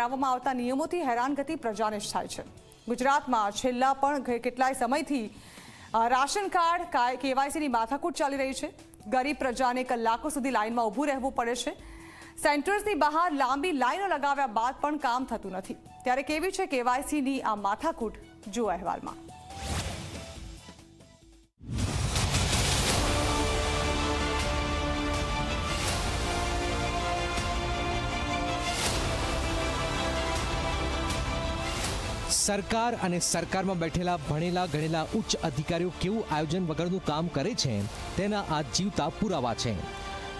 બનાવવામાં આવતા નિયમોથી હેરાનગતિ પ્રજાને થાય છે. ગુજરાતમાં છેલ્લા પણ કેટલાય સમયથી રાશન કાર્ડ કેવાયસીની માથાકૂટ ચાલી રહી છે. ગરીબ પ્રજાને કલાકો સુધી લાઇનમાં ઊભું રહેવું પડે છે. સેન્ટર્સની બહાર લાંબી લાઈનો લગાવ્યા બાદ પણ કામ થતું નથી. ત્યારે કેવી છે કેવાયસીની આ માથાકૂટ? જુઓ અહેવાલમાં. સરકાર અને સરકારમાં બેઠેલા ભણેલા, ગણેલા ઉચ્ચ અધિકારીઓ કેવું આયોજન વગરનું કામ કરે છે, તેના આ જીવતા પુરાવા છે.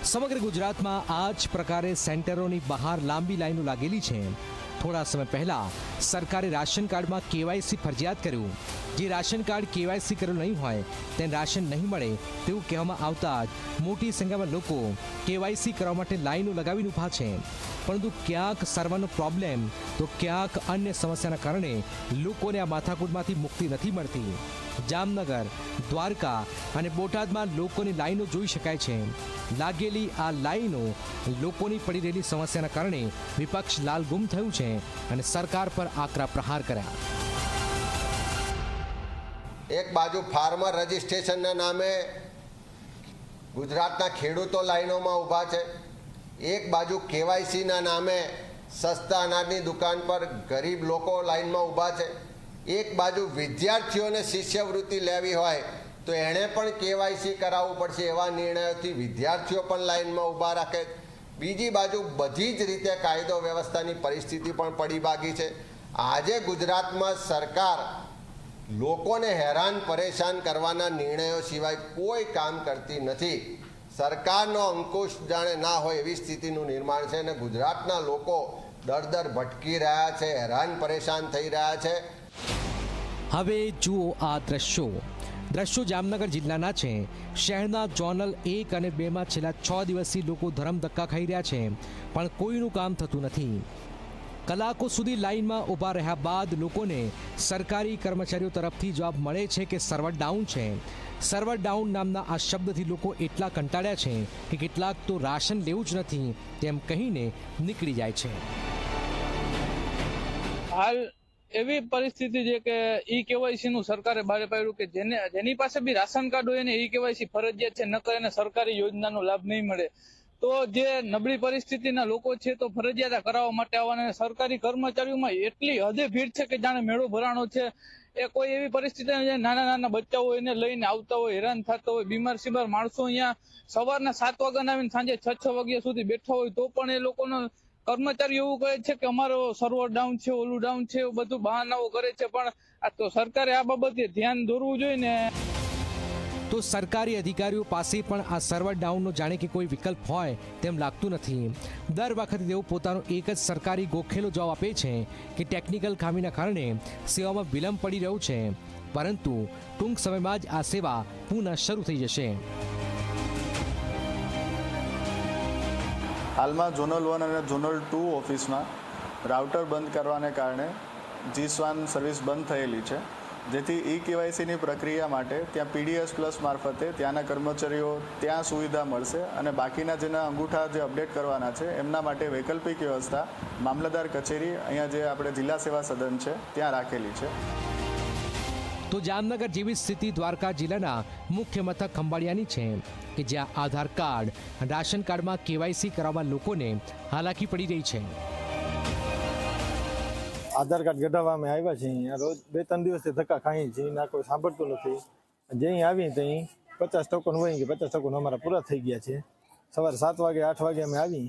સમગ્ર ગુજરાતમાં આ જ પ્રકારે સેન્ટરોની બહાર લાંબી લાઈનો લાગેલી છે. થોડા સમય પહેલા સરકારે રાશન કાર્ડમાં કેવાયસી ફરજિયાત કર્યું. જે રાશન કાર્ડ કેવાયસી કરેલું નહીં હોય, તેને રાશન નહીં મળે તેવું કહેવામાં આવતા જ મોટી સંખ્યામાં લોકો કેવાયસી કરવા માટે લાઈનો લગાવીને ઊભા છે. પરંતુ ક્યાંક સર્વરનો પ્રોબ્લેમ, તો ક્યાંક અન્ય સમસ્યાના કારણે લોકોને આ માથાકૂટમાંથી મુક્તિ નથી મળતી. જામનગર, દ્વારકા અને બોટાદમાં લોકોની લાઈનો જોઈ શકાય છે. લાગેલી આ લાઈનો લોકોની પડી રહેલી સમસ્યાના કારણે વિપક્ષ લાલગુમ થયું છે અને સરકાર પર આકરા પ્રહાર કર્યા. એક બાજુ ફાર્મર રજિસ્ટ્રેશનના નામે ગુજરાતના ખેડૂતો લાઈનોમાં ઊભા છે. એક બાજુ કેવાયસીના નામે સસ્તા અનાજની દુકાન પર ગરીબ લોકો લાઈનમાં ઊભા છે. એક બાજુ વિદ્યાર્થીઓને શિષ્યવૃત્તિ લેવી હોય, તો એણે પણ કેવાયસી કરાવવું પડશે એવા નિર્ણયોથી વિદ્યાર્થીઓ પણ લાઈનમાં ઊભા રાખે. બીજી બાજુ બધી જ રીતે કાયદો વ્યવસ્થાની પરિસ્થિતિ પણ પડી ભાગી છે. આજે ગુજરાતમાં સરકાર લોકોને હેરાન પરેશાન કરવાના નિર્ણયો સિવાય કોઈ કામ કરતી નથી. સરકારનો અંકુશ જાણે ના હોય એવી સ્થિતિનું નિર્માણ છે અને ગુજરાતના લોકો દર દર ભટકી રહ્યા છે, હેરાન પરેશાન થઈ રહ્યા છે. હવે જુઓ આ દ્રશ્યો. દ્રશ્યો જામનગર જિલ્લાના છે. શહેરના જોનલ એક અને બેમાં છેલ્લા છ દિવસથી લોકો ધરમ ધક્કા ખાઈ રહ્યા છે, પણ કોઈનું કામ થતું નથી. કલાકો સુધી લાઇનમાં ઊભા રહ્યા બાદ લોકોને સરકારી કર્મચારીઓ તરફથી જવાબ મળે છે કે સર્વર ડાઉન છે. સર્વર ડાઉન નામના આ શબ્દથી લોકો એટલા કંટાળ્યા છે કે કેટલાક તો રાશન લેવું જ નથી, તેમ કહીને નીકળી જાય છે. હાલ એવી પરિસ્થિતિ છે કે ઈ કેવાયસી નું સરકારે બહાર પાડ્યું કે જેને, જેની પાસે બી રાશન કાર્ડ હોય ને ઈ કેવાયસી ફરજિયાત છે, નકર એને સરકારી યોજનાનો લાભ નહીં મળે. તો જે નબળી પરિસ્થિતિના લોકો છે તો ફરજિયાત કરાવવા માટે આવવાના સરકારી કર્મચારીઓમાં એટલી હદે ભીડ છે કે જાણે મેળો ભરાણો છે. એ કોઈ એવી પરિસ્થિતિ નાના નાના બચ્ચાઓ એને લઈને આવતા હોય, હેરાન થતા હોય, બીમાર સીમાર માણસો અહીંયા સવારના સાત વાગ્યા આવીને સાંજે છ છ વાગ્યા સુધી બેઠા હોય તો પણ એ લોકોનો કર્મચારી એવું કહે છે કે અમારો સર્વર ડાઉન છે, ઓલું ડાઉન છે, એવું બધું બહાનાઓ કરે છે, પણ આ તો સરકારે આ બાબતે ધ્યાન દોરવું જોઈએ ને. તો સરકારી અધિકારીઓ પાસે પણ આ સર્વર ડાઉનનો જાણે કે કોઈ વિકલ્પ હોય તેમ લાગતું નથી. દર વખતે તેઓ પોતાનો એક જ સરકારી ગોખેલો જવાબ આપે છે કે ટેકનિકલ ખામીના કારણે સેવામાં વિલંબ પડી રહ્યો છે. પરંતુ ટૂંક સમયમાં જ આ સેવા પુનઃ શરૂ થઈ જશે. હાલમાં ઝોનલ વન અને ઝોનલ ટુ ઓફિસમાં રાઉટર બંધ કરવાને કારણે જી સ્વાન સર્વિસ બંધ થયેલી છે. જેથી ઈ કેવાયસીની પ્રક્રિયા માટે ત્યાં પીડીએસ પ્લસ મારફતે ત્યાંના કર્મચારીઓ ત્યાં સુવિધા મળશે અને બાકીના જેના અંગૂઠા જે અપડેટ કરવાના છે, એમના માટે વૈકલ્પિક વ્યવસ્થા મામલતદાર કચેરી, અહીંયા જે આપણે જિલ્લા સેવા સદન છે, ત્યાં રાખેલી છે. તો જામનગર જેવી સ્થિતિ દ્વારકા જિલ્લાના મુખ્ય મથક ખંભાળિયાની છે કે જ્યાં આધાર કાર્ડ, રાશન કાર્ડમાં કેવાયસી કરાવવા લોકોને હાલાકી પડી રહી છે. આધાર કાર્ડ કઢાવવા અમે આવ્યા છીએ રોજ બે ત્રણ દિવસથી ધક્કા ખાઈએ છીએ ના કોઈ સાંભળતું નથી. જે આવીએ તો પચાસ ટોકન હોય કે પચાસ ટોકન અમારા પૂરા થઈ ગયા છે. સવારે સાત વાગે, આઠ વાગે અમે આવી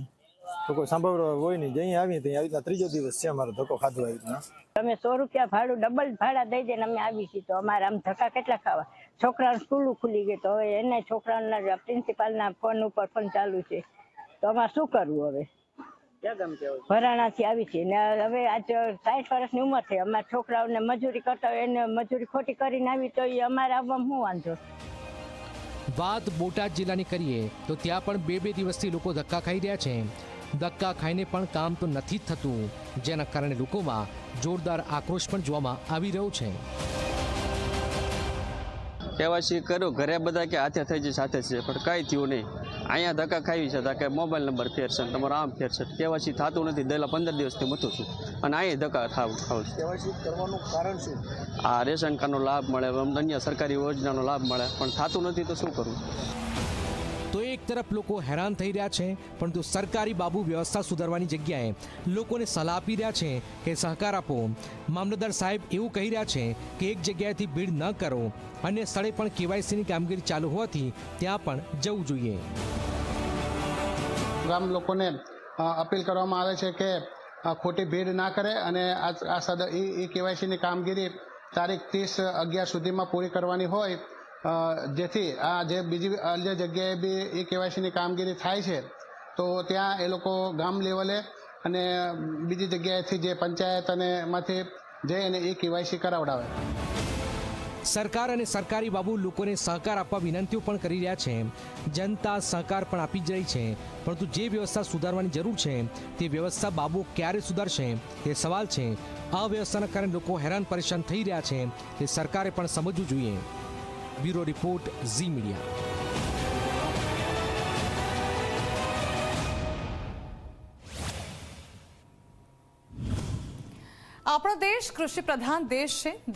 તો કોઈ સાંભળવા હોય નહીં. જઈ આવીએ તો આવી રીતના ત્રીજો દિવસ છે અમારો ધક્કો ખાધો આવી રીતના. તમે સો રૂપિયા ભાડું ડબલ ભાડા દઈ દે અમે આવી છીએ. તો અમારે આમ ધક્કા કેટલા ખાવા? છોકરા સ્કૂલ ખુલી ગઈ તો હવે એને છોકરાઓના પ્રિન્સિપાલના ફોન ઉપર ફોન ચાલુ છે. તો અમારે શું કરવું હવે? ભરાણાથી આવી છે ને હવે આજ સાઠ વર્ષની ઉંમર છે. અમારા છોકરાઓને મજૂરી કરતા હોય એને મજૂરી ખોટી કરીને આવી તો એ અમારે આવવામાં શું વાંધો? વાત બોટાદ જિલ્લાની કરીએ તો ત્યાં પણ બે બે દિવસથી લોકો ધક્કા ખાઈ રહ્યા છે. ધક્કા ખાઈને પણ કામ તો નથી થતું જેના કારણે લોકોમાં જોરદાર આક્રોશ પણ જોવામાં આવી રહ્યો છે. કેવાયસી કર્યું ઘરે બધા કે હાથે થઈ જાય સાથે છે પણ કાંઈ થયું નહીં. અહીંયા ધક્કા ખાવી છે કે મોબાઈલ નંબર ફેર છે તમારો આમ ફેર છે કેવાયસી થતું નથી દહેલા પંદર દિવસથી મથું છું. અને અહીંયા ધક્કા થાવ ખાવ છું. કરવાનું કારણ શું? આ રેશન કાર્ડનો લાભ મળે અન્ય સરકારી યોજનાનો લાભ મળે પણ થતું નથી તો શું કરવું તો એક તરફ લોકો હેરાન થઈ રહ્યા છે, પરંતુ સરકારી બાબુ વ્યવસ્થા સુધારવાની જગ્યાએ લોકોને સલાહ આપી રહ્યા છે કે સહકાર આપો. મામલતદાર સાહેબ એવું કહી રહ્યા છે કે એક જગ્યાએથી ભીડ ન કરો, અન્ય સ્થળે પણ કેવાયસીની કામગીરી ચાલુ હોવાથી ત્યાં પણ જવું જોઈએ. ગામ લોકોને અપીલ કરવામાં આવે છે કે ખોટી ભીડ ના કરે અને આ સદ એ કેવાયસીની કામગીરી તારીખ ત્રીસ અગિયાર સુધીમાં પૂરી કરવાની હોય જેથી આ જે બીજી અન્ય જગ્યાએ બી એ કેવાયસીની કામગીરી થાય છે, તો ત્યાં એ લોકો ગામ લેવલે અને બીજી જગ્યાએથી જે પંચાયત અને એમાંથી જઈ અને એ કેવાયસી કરાવડાવે. સરકાર અને સરકારી બાબુ લોકોને સહકાર આપવા વિનંતીઓ પણ કરી રહ્યા છે. જનતા સહકાર પણ આપી જ રહી છે. પરંતુ જે વ્યવસ્થા સુધારવાની જરૂર છે, તે વ્યવસ્થા બાબુ ક્યારે સુધારશે તે સવાલ છે. અવ્યવસ્થાના કારણે લોકો હેરાન પરેશાન થઈ રહ્યા છે. તે સરકારે પણ સમજવું જોઈએ. બ્યુરો રિપોર્ટ ઝી આપણો દેશ કૃષિ પ્રધાન દેશ છે.